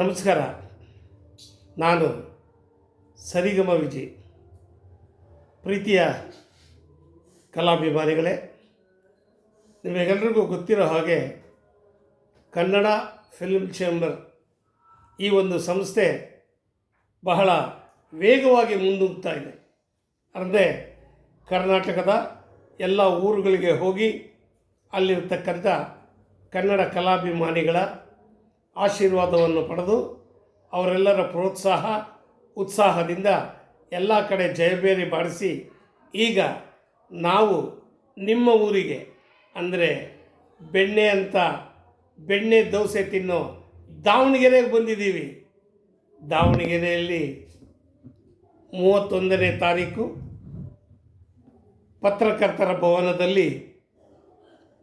ನಮಸ್ಕಾರ. ನಾನು ಸರಿಗಮ ವಿಜಯ್ ಪ್ರೀತಿಯ ಕಲಾಭಿಮಾನಿಗಳೇ. ನಿಮಗೆಲ್ಲರಿಗೂ ಗೊತ್ತಿರೋ ಹಾಗೆ ಕನ್ನಡ ಫಿಲ್ಮ್ ಚೇಂಬರ್ ಈ ಒಂದು ಸಂಸ್ಥೆ ಬಹಳ ವೇಗವಾಗಿ ಮುಂದೂಗ್ತಾ ಇದೆ. ಅಂದರೆ ಕರ್ನಾಟಕದ ಎಲ್ಲ ಊರುಗಳಿಗೆ ಹೋಗಿ ಅಲ್ಲಿರ್ತಕ್ಕಂಥ ಕನ್ನಡ ಕಲಾಭಿಮಾನಿಗಳ ಆಶೀರ್ವಾದವನ್ನು ಪಡೆದು ಅವರೆಲ್ಲರ ಪ್ರೋತ್ಸಾಹ, ಉತ್ಸಾಹದಿಂದ ಎಲ್ಲ ಕಡೆ ಜಯಬೇರಿ ಬಾರಿಸಿ ಈಗ ನಾವು ನಿಮ್ಮ ಊರಿಗೆ ಅಂದರೆ ಬೆಣ್ಣೆ ಅಂತ ಬೆಣ್ಣೆ ದೋಸೆ ತಿನ್ನೋ ದಾವಣಗೆರೆಗೆ ಬಂದಿದ್ದೀವಿ. ದಾವಣಗೆರೆಯಲ್ಲಿ ಮೂವತ್ತೊಂದನೇ ತಾರೀಕು ಪತ್ರಕರ್ತರ ಭವನದಲ್ಲಿ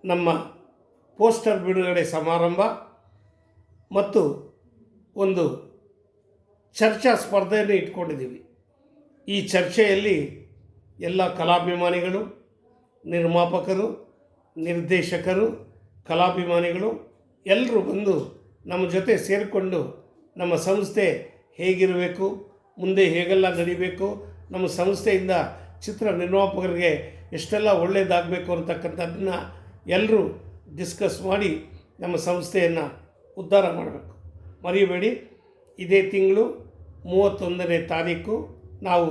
ನಮ್ಮ ಪೋಸ್ಟರ್ ಬಿಡುಗಡೆ ಸಮಾರಂಭ. ಮತ್ತು ಒಂದು ಚರ್ಚಾ ಸ್ಪರ್ಧೆಯನ್ನು ಇಟ್ಕೊಂಡಿದ್ದೀವಿ. ಈ ಚರ್ಚೆಯಲ್ಲಿ ಎಲ್ಲ ಕಲಾಭಿಮಾನಿಗಳು, ನಿರ್ಮಾಪಕರು, ನಿರ್ದೇಶಕರು, ಕಲಾಭಿಮಾನಿಗಳು ಎಲ್ಲರೂ ಬಂದು ನಮ್ಮ ಜೊತೆ ಸೇರಿಕೊಂಡು ನಮ್ಮ ಸಂಸ್ಥೆ ಹೇಗಿರಬೇಕು, ಮುಂದೆ ಹೇಗೆಲ್ಲ ನಡಿಬೇಕು, ನಮ್ಮ ಸಂಸ್ಥೆಯಿಂದ ಚಿತ್ರ ನಿರ್ಮಾಪಕರಿಗೆ ಎಷ್ಟೆಲ್ಲ ಒಳ್ಳೆಯದಾಗಬೇಕು ಅಂತಕ್ಕಂಥದ್ದನ್ನು ಎಲ್ಲರೂ ಡಿಸ್ಕಸ್ ಮಾಡಿ ನಮ್ಮ ಸಂಸ್ಥೆಯನ್ನು ಉದ್ಧಾರ ಮಾಡಬೇಕು. ಮರೆಯಬೇಡಿ ಇದೇ ತಿಂಗಳು ಮೂವತ್ತೊಂದನೇ ತಾರೀಕು ನಾವು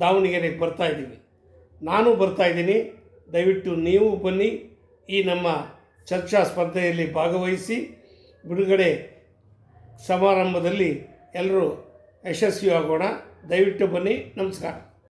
ದಾವಣಗೆರೆಗೆ ಬರ್ತಾ ಇದ್ದೀವಿ. ನಾನು ಬರ್ತಾ ಇದ್ದೀನಿ. ದಯವಿಟ್ಟು ನೀವು ಬನ್ನಿ. ಈ ನಮ್ಮ ಚರ್ಚಾ ಸ್ಪರ್ಧೆಯಲ್ಲಿ ಭಾಗವಹಿಸಿ ಬಿಡುಗಡೆ ಸಮಾರಂಭದಲ್ಲಿ ಎಲ್ಲರೂ ಯಶಸ್ವಿಯಾಗೋಣ. ದಯವಿಟ್ಟು ಬನ್ನಿ. ನಮಸ್ಕಾರ.